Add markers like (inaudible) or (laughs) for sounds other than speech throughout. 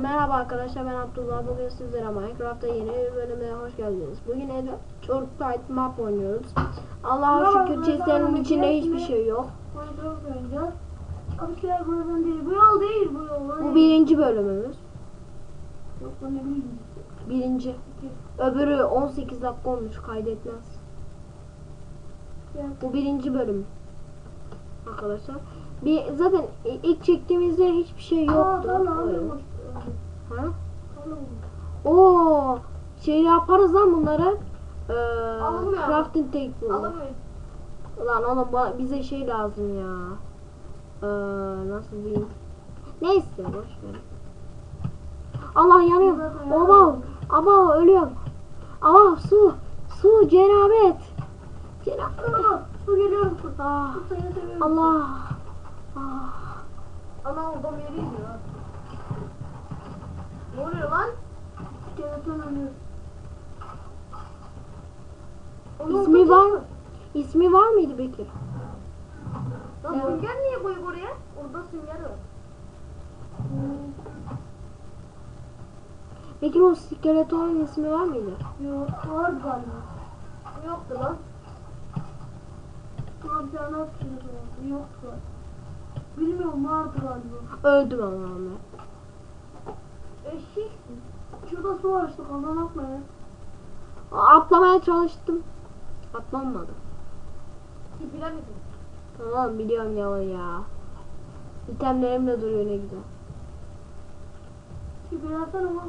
Merhaba arkadaşlar ben Abdullah. Bugün sizlere Minecraft'ta yeni bir bölüme hoş geldiniz. Bugün Ed Short Fight Map oynuyoruz. Allah'a şükür chestlerin ben içinde hiçbir şey yok. Bu yol değil bu yol. Bu birinci bölümümüz. Yok bu ne bileyim. Birinci. Öbürü 18 dakika olmuş kaydetmez. Bu birinci bölüm. Arkadaşlar. Bir, zaten ilk çektiğimizde hiçbir şey Aa yoktu. tamam aldım. Ha? Oo, şey yaparız lan bunları. Ee, crafting table. Alamayız. Lan oğlum bize şey lazım ya. Ee, nasıl diyeyim? Neyse boş ver. Allah yanıyor. Oba, aba ölüyorum. Aba su, su cenabet. Cenabet. Aa, Su geliyor. Ah. Allah. Ana odam yeri gidiyor. Ne oluyor lan? Skeleton ölüyor. İsmi var mı? İsmi var mıydı Bekir? Lan Evet. sünger niye koyup oraya? Orada sünger var. Bekir o skeletonun ismi var mıydı? Yok vardı galiba. Yoktu lan. Tane skeleton vardı. Yoktu. Bilmiyorum vardı galiba. Öldüm ama. Eşeksin. Şurada su var işte kazan atma ya. Atlamaya çalıştım. Atlanmadı. Bilemedim. Tamam biliyorum yalan ya. İtemlerim de duruyor ne güzel. Ki bilersen ama.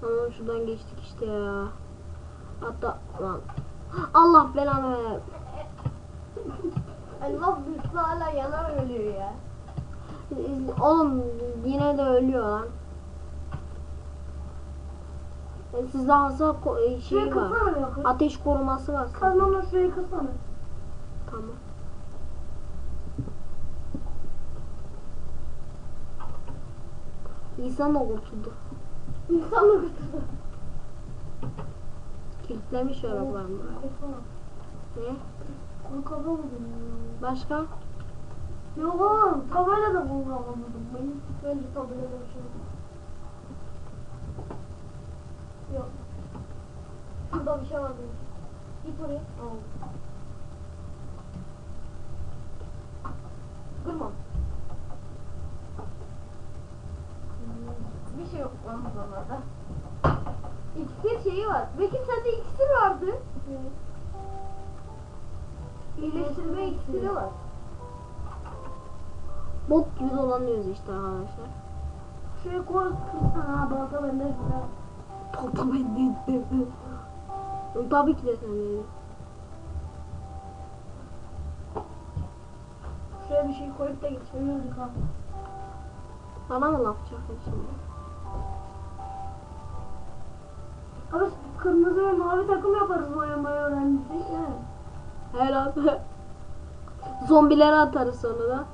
Tamam şuradan geçtik işte ya. Hatta lan. Allah belanı ver. Allah büyüsü hala yanar ölüyor ya. Oğlum yine de ölüyor lan. E, Sizde hasar şey var. Ateş koruması var. sizde. Kazmanla şurayı kırsana. Tamam. İnsan da kurtuldu. İnsanla götürdü. Kilitlemiş arabalarını. Ne? Kafa mı dönüyor? Başka? Yok oğlum tabela da bulamadım. Ben önce tabela da şey yok. Burada bir şey var benim. Git oraya. Al. Kırma. Bir şey yok lan buralarda. İksir şeyi var. Belki sende iksir vardı. İyileştirme iksiri var. Bok gibi dolanıyoruz işte arkadaşlar. Şuraya koy kırsana balta bende güzel. Balta bende. Tabii ki de sendeydi. Şuraya bir şey koyup da geçiriyorduk ha. Bana mı laf çakın şimdi? Abi kırmızı ve mavi takım yaparız boyamayı öğrendik ya. Herhalde. Zombileri atarız sonra da.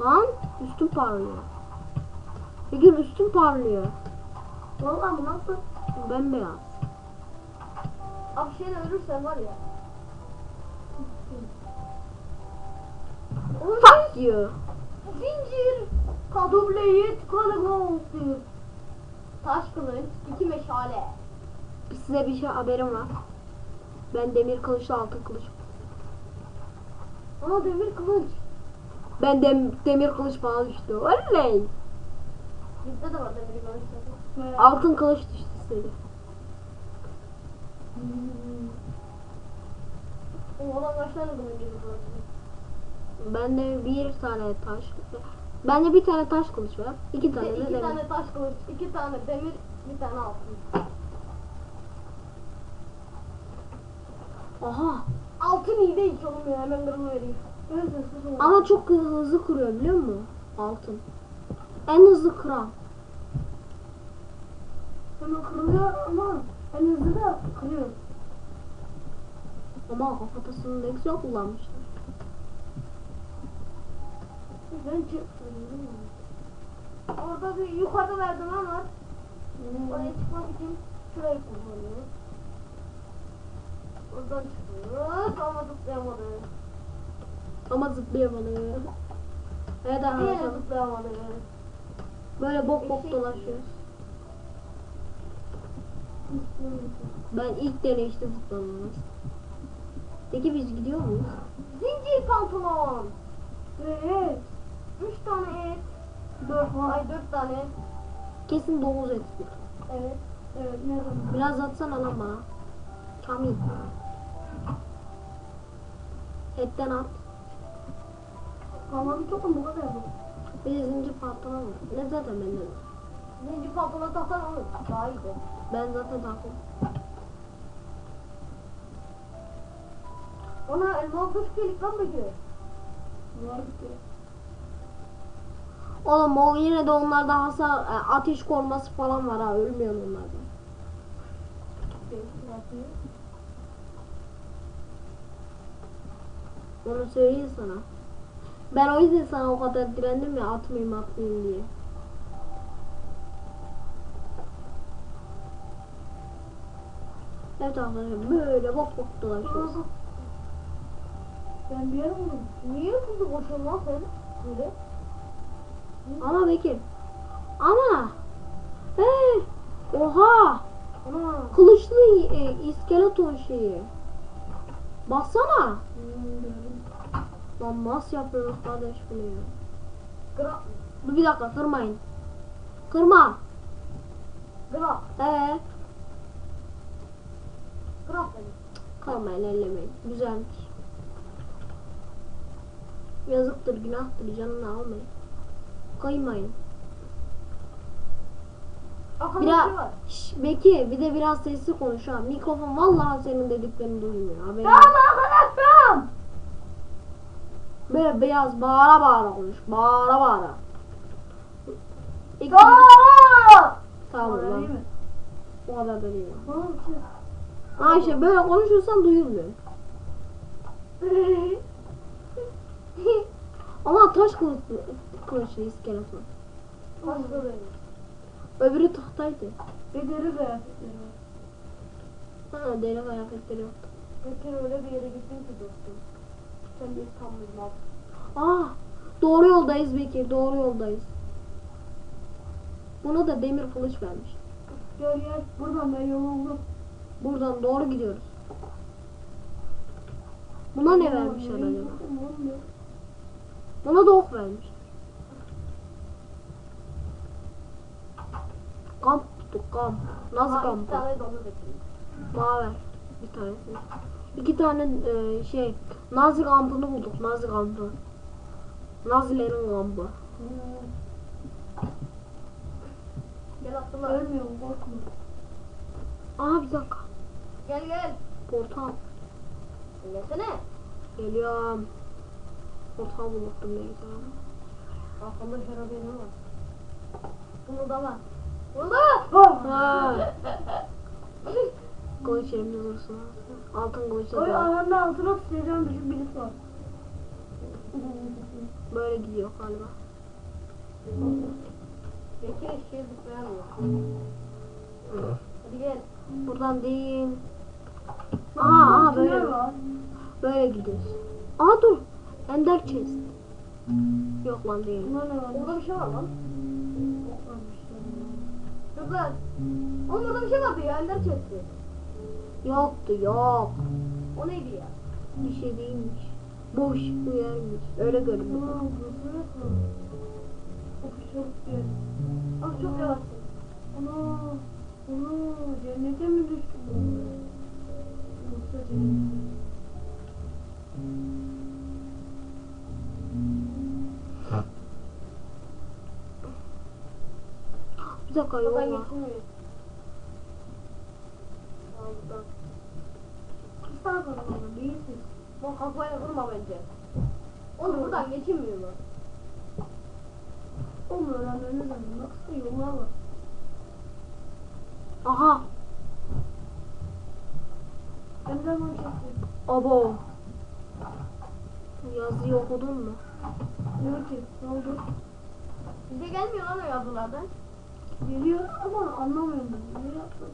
Lan üstüm parlıyor. Peki üstüm parlıyor. Vallahi bu nasıl? Bembeyaz. Abi şeyle ölürsen var ya. Fuck you. zincir. Kadubleyi tıkanık Taş kılıç, iki meşale. Size bir şey haberim var. Ben demir kılıçla altın kılıç. Ama demir kılıç. Ben dem demir kılıç falan düştü. Oley. Bizde de var demir kılıç. Evet. Altın kılıç düştü size. O adam kaç tane demir kılıç? Bende bir tane taş. Bende bir tane taş kılıç var. İki tane de İki demir. tane taş kılıç, iki tane demir, bir tane altın. Aha. Altın iyi değil ki oğlum ya hemen kırma vereyim. Ama çok hızlı kırıyor biliyor musun? Altın. En hızlı kıran. Hemen kırılıyor ama en hızlı da kırıyor. Ama kafatasını ne güzel kullanmışlar. Ben çıkıyorum. Orada bir yukarıda merdiven var. Oraya çıkmak için şurayı kullanıyorum. Buradan çıkıyoruz ama zıplayamadık. Ama zıplayamadı. Evet arkadaşlar. zıplayamadık. Böyle bok bok dolaşıyoruz. Ben ilk deneyişte zıplamamız. Peki biz gidiyor muyuz? Zincir pantolon. Evet. Üç tane et. Dört var. Ay dört tane. Kesin domuz etidir. Evet. Evet ne zaman? Biraz atsana lan bana. Kamil. Etten at. Kalmadı çok mu bu kadar bu? Bir de zincir pantolon var. Ne zaten bende de. Zincir pantolon taksan olur. Daha iyiydi. Ben zaten takım. Ona elma kuş gelik lan peki. Var bir Oğlum o yine de onlarda hasar, e, ateş koruması falan var ha. Ölmüyor onlardan. Onu söyleyeyim sana. Ben o yüzden sana o kadar direndim ya atmayayım atmayayım diye. Evet arkadaşlar böyle bok bok dolaşıyoruz. Ben bir yere vurdum. Niye hızlı koşuyorsun lan sen? Böyle. Ama Bekir. Ama. Hey. Oha. Ana. Kılıçlı e, iskeleton şeyi. Baksana. Hmm. Lan nasıl yapıyoruz kardeş bunu ya? Gra. Dur bir dakika kırmayın. Kırma. Gra. Ee, Gra kırmayın ellemeyin. Güzelmiş. Yazıktır günahtır canını almayın. Bir Biraz, şey. Şş, Beki bir de biraz sesli konuş ha. Mikrofon vallahi senin dediklerini duymuyor. Haberin Tamam arkadaşım. Böyle beyaz bağıra bağıra konuş. Bağıra bağıra. İlk Tamam. Lan. O kadar da değil. Şey. Ha işte böyle konuşursan duyulmuyor. (laughs) Ama taş kılıçlı, kılıçlı iskeleton. Başka benim. Öbürü tahtaydı. Bir deri kıyafetleri var. Ha deri kıyafetleri yok. Geçen öyle bir yere gittim ki dostum. Sen bir tam bilmem. Aa doğru yoldayız Bekir doğru yoldayız. Buna da demir kılıç vermiş. Gel gel. Buradan ben yolu buldum. Buradan doğru gidiyoruz. Buna ne vermişler acaba? Olmuyor. Buna da ok vermiş. Kamp tuttuk kamp. Nasıl Ha, iki kamp? tane domuz eti. Bana ver. Bir tanesini. İki tane e, şey Nazi kampını bulduk. Nazi kampı. Nazilerin kampı. Hmm. Gel attılar. Ölmüyorum korkma. Aa bir dakika. Gel gel. Portal. Gelsene. Geliyorum. Portal buluttum ne güzel. Arkamda şarabenim var. Bunu da var. Bunu da! Ha. Kılıç elimde dursun. Altın kılıçla Oy da ayağının altına sıçrayacağım düşük birisi var. (laughs) böyle gidiyor galiba. Bekir eşeğe zıplayamıyor. Hadi gel. Buradan değil. Aa Tünel böyle. var. Böyle gidiyoruz. Aa dur. Ender chest. Yok lan değil. Ne var? Orada bir şey var lan. Dur lan. Oğlum orada bir şey vardı ya. Ender chest'i. Yoktu yok. O neydi ya? Bir şey değilmiş. Boş bir yermiş. Öyle görünüyor. Çok güzel. Abi çok yavaşsın. Ana, ana cennete mi düştü bu? Yoksa cennete. Bir dakika yol Buradan var. geçilmiyor. Aa, buradan. Sağ kalmalı değilsin. Bu kafayla vurma bence. Oğlum buradan geçilmiyor mu? Oğlum öğrenmeniz lazım. Baksana yollar var. Aha. Hemen çektim. Abo. Yazıyı okudun mu? Diyor ki ne oldu? Bize gelmiyor lan o yazılardan. Geliyor ama anlamıyorum ben. Ne yaptın?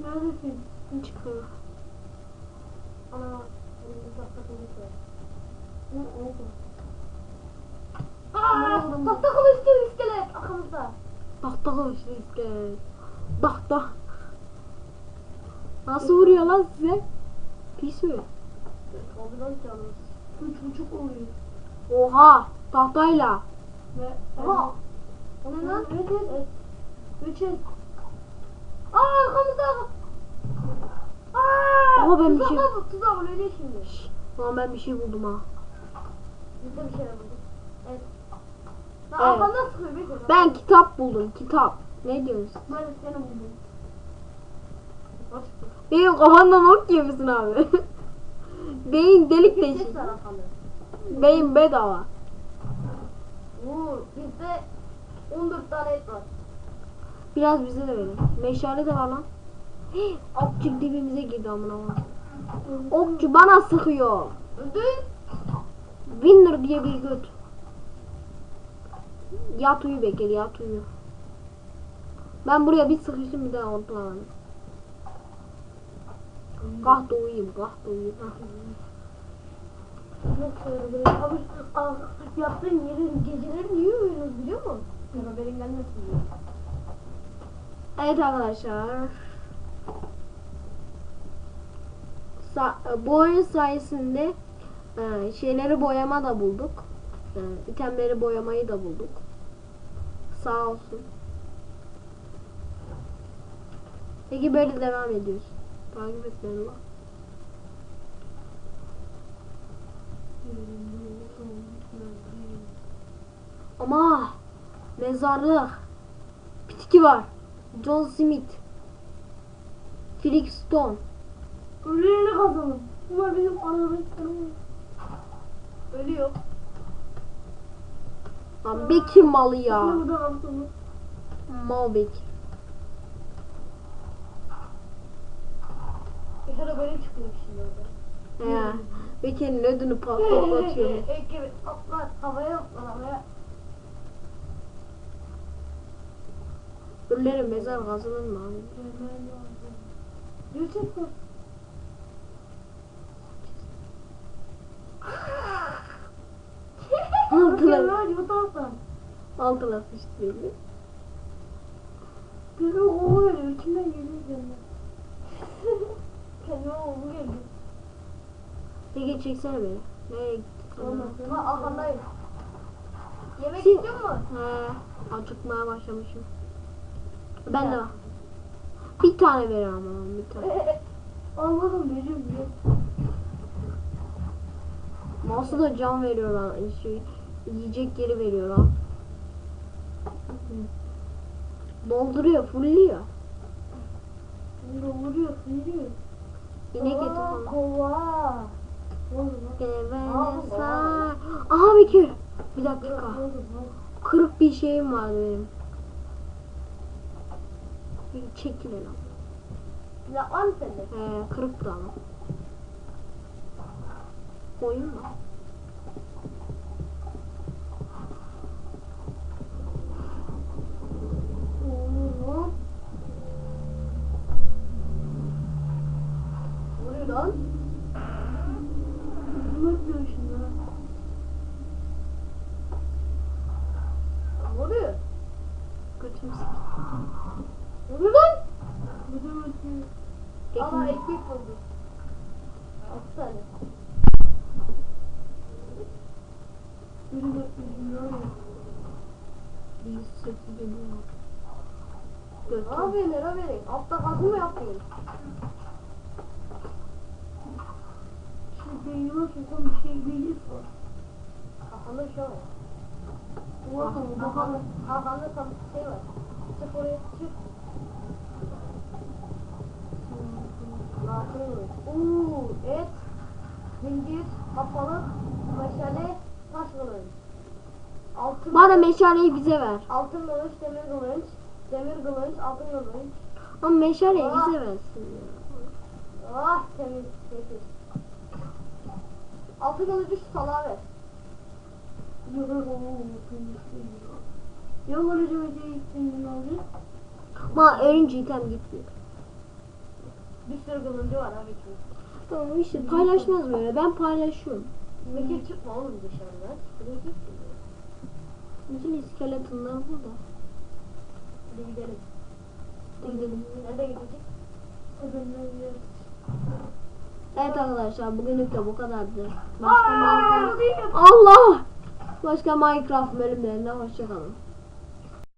Neredesin? Çıkıyor. Ana. Elimde tahta kılıç var. Ne oldu? Aa, tahta kılıç diyor iskelet arkamızda. Tahta kılıçlı iskelet. Tahta. Nasıl vuruyor lan size? Pis mi? Lan canımız. Üç buçuk oluyor. Oha! Tahtayla. Ve Aha. Ne lan? Üç el. Aa arkamızda. Aa! Ama ben bir şey- Tuzak tuzak öyle şimdi. Şşş. Lan ben bir şey buldum ha. Biz de bir şeyler bulduk. Evet. Lan Evet. arkandan sıkıyor kere. Ben kitap buldum. Kitap. Ne diyorsun? Ben seni buldum. Benim kafamdan ok yemişsin abi. (laughs) Beyin delik deşik. Beyin bedava. Oo, bizde 14 tane et var. Biraz bize de verin. Meşale de var lan. Hii, Okçu dibimize girdi amına koyayım. Okçu bana sıkıyor. Öldün. Winner diye bir göt. Yat uyu Bekir yat uyu. Ben buraya bir sıkıştım bir daha ortalamadım. Kalk da uyuyayım kalk da uyuyayım. Böyle kabus. Aa, yattığın yerin geceleri niye uyuyorsunuz biliyor musun? Ya haberin gelmesin diye. Evet arkadaşlar. Sa bu oyun sayesinde e, şeyleri boyama da bulduk. E, itemleri boyamayı da bulduk. Sağ olsun. Peki böyle devam ediyoruz. Takip et beni Ama mezarlık. Bitki var. John Smith. Felix Stone. Ölülerini kazalım. Bunlar benim aralıklarım. Ölüyor. Lan Bekir malı ya. Mal Bekir. Bir böyle çıkıyor şimdi orada. He. Bekir'in ödünü patlatıyor. Ekip atlar havaya atlar havaya. Ölülerin mezar kazılır mı abi? Gerçekten. Altılar. Altılar sıçtı beni. Görüyor o öyle içinden geliyor senin. (laughs) Kendime oğlu Peki çeksene beni. Nereye gittik? Ha arkandayım. Yemek Siz- istiyor musun? He. Acıkmaya başlamışım. Ben de var. Bir tane ver ama bir tane. (laughs) Almadım veriyorum ya. Nasıl da can veriyor lan. Şey, yiyecek yeri veriyor lan. Dolduruyor, fulluyor. Vuruyor, veriyor. İnek eti falan. Kova. Sar. Aha Bekir. Bir dakika. Kırık bir şeyim vardı benim. Bir Çekil lan. Ya var mı sende? He, kırıktı ama. Koyayım mı? Olur lan. Vuruyor lan. Kim öpüyor şimdi ha? Vuruyor. Götüm Vuruyor lan. Ama Ekim. ekmek buldu. Altı tane. Var ya. Bir sesi geliyor. Ne yapıyorsun ne yapıyorsun? Altta kazı mı yapıyorsun? Şimdi beynime sokan bir şey değil var. Kafanda bir şey var. Bu bakalım. Kafanda, tam şey var. Çık oraya çık. Uuu et, zincir, kapalı, meşale, taş kılıç. Altın, Bana meşaleyi bize ver. altın kılıç, demir kılıç, demir kılıç, altın kılıç. Ama meşaleyi Aa. bize versin ya. Ah temiz, temiz. Altın kılıcı şu salağa ver. Bakayım. Yok öyle şey gitsin abi. Ama ölünce item gitmiyor. Sürü kılıncı var abi. Tamam işte paylaşmaz böyle. Ben paylaşıyorum. Bekir çıkma oğlum dışarıdan. Buraya git. Bütün iskeletonlar burada. Hadi gidelim. Hadi gidelim. Nerede gidecek? Evet arkadaşlar bugünlük de bu kadardı. Başka Aa, Minecraft... Allah! Başka Minecraft bölümlerinde hoşçakalın.